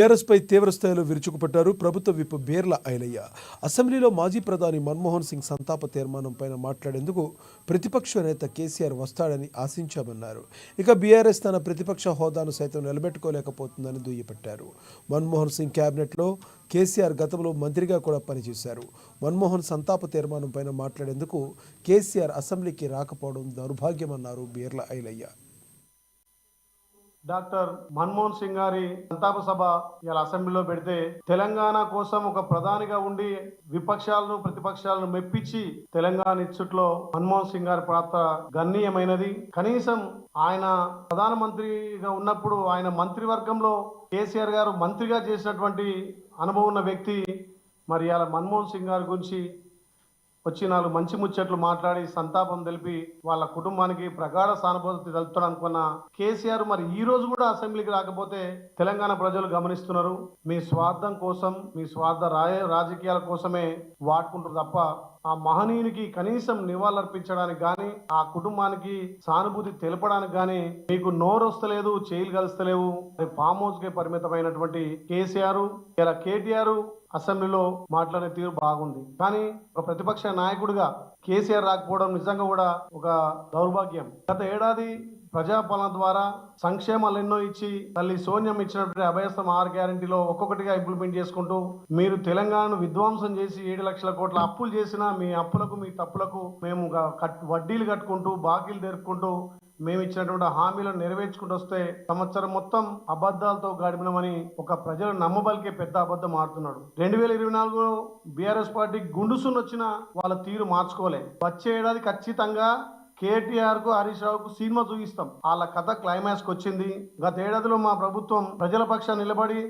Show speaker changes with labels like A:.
A: TRS పై తీవ్రస్థాయిలో విరుచుకుపడ్డారు ప్రభుత్వ విప్ బేర్ల ఐలయ్య. అసెంబ్లీలో మాజీ ప్రధాని మన్మోహన్ సింగ్ సంతాప తీర్మానం పైన మాట్లాడేందుకు ప్రతిపక్ష నేత కేసీఆర్ వస్తాడని ఆశించామన్నారు. ఇక బీఆర్ఎస్ తన ప్రతిపక్ష హోదాను సైతం నిలబెట్టుకోలేకపోతుందని దుయ్యపెట్టారు మన్మోహన్ సింగ్ క్యాబినెట్లో కేసీఆర్ గతంలో మంత్రిగా కూడా పనిచేశారు. మన్మోహన్ సంతాప తీర్మానం పైన మాట్లాడేందుకు కేసీఆర్ అసెంబ్లీకి రాకపోవడం దౌర్భాగ్యమన్నారు బీర్ల ఐలయ్య.
B: డాక్టర్ మన్మోహన్ సింగ్ గారి సంతాప సభ ఇలా అసెంబ్లీలో పెడితే తెలంగాణ కోసం ఒక ప్రధానిగా ఉండి విపక్షాలను ప్రతిపక్షాలను మెప్పించి తెలంగాణ ఇచ్చుట్లో మన్మోహన్ సింగ్ గారి పాత్ర గణనీయమైనది. కనీసం ఆయన ప్రధానమంత్రిగా ఉన్నప్పుడు ఆయన మంత్రివర్గంలో కేసీఆర్ గారు మంత్రిగా చేసినటువంటి అనుభవం ఉన్న వ్యక్తి. మరి ఇలా మన్మోహన్ సింగ్ గారి గురించి వచ్చి నాలుగు మంచి ముచ్చట్లు మాట్లాడి సంతాపం తెలిపి వాళ్ళ కుటుంబానికి ప్రగాఢ సానుభూతి తెలుపుతాడు అనుకున్న కేసీఆర్ మరి ఈ రోజు కూడా అసెంబ్లీకి రాకపోతే తెలంగాణ ప్రజలు గమనిస్తున్నారు. మీ స్వార్థం కోసం మీ స్వార్థ రాయ రాజకీయాల కోసమే వాడుకుంటారు తప్ప ఆ మహనీయునికి కనీసం నివాళులర్పించడానికి కానీ ఆ కుటుంబానికి సానుభూతి తెలపడానికి కానీ మీకు నోరు వస్తలేదు చేయిలు కలుస్తలేవు ఫామ్ హౌస్ పరిమితమైనటువంటి కేసీఆర్ ఇలా కేటీఆర్ అసెంబ్లీలో మాట్లాడే తీరు బాగుంది. కానీ ఒక ప్రతిపక్ష నాయకుడిగా కేసీఆర్ రాకపోవడం నిజంగా కూడా ఒక దౌర్భాగ్యం. గత ఏడాది ప్రజాపాలన ద్వారా సంక్షేమాలు ఎన్నో ఇచ్చి తల్లి సోనియం ఇచ్చినటువంటి అభయస్థం ఆర్ గ్యారంటీలో ఒక్కొక్కటిగా ఇంప్లిమెంట్ చేసుకుంటూ మీరు తెలంగాణను విధ్వంసం చేసి ఏడు లక్షల కోట్ల అప్పులు చేసినా మీ అప్పులకు మీ తప్పులకు మేము కట్- వడ్డీలు కట్టుకుంటూ బాకీలు తెరుపుకుంటూ మేము ఇచ్చినటువంటి హామీలను నెరవేర్చుకుంటూ వస్తే సంవత్సరం మొత్తం అబద్ధాలతో గడిపినమని ఒక ప్రజలు నమ్మబలికే పెద్ద అబద్ధం ఆడుతున్నాడు. రెండు వేల ఇరవై నాలుగులో బీఆర్ఎస్ పార్టీ గుండుసుని వచ్చిన వాళ్ళ తీరు మార్చుకోలే. వచ్చే ఏడాది ఖచ్చితంగా కేటీఆర్కు హరీష్ రావుకు సినిమా చూపిస్తాం. వాళ్ళ కథ క్లైమాక్స్ వచ్చింది. గత ఏడాదిలో మా ప్రభుత్వం ప్రజల పక్షాన్ని నిలబడి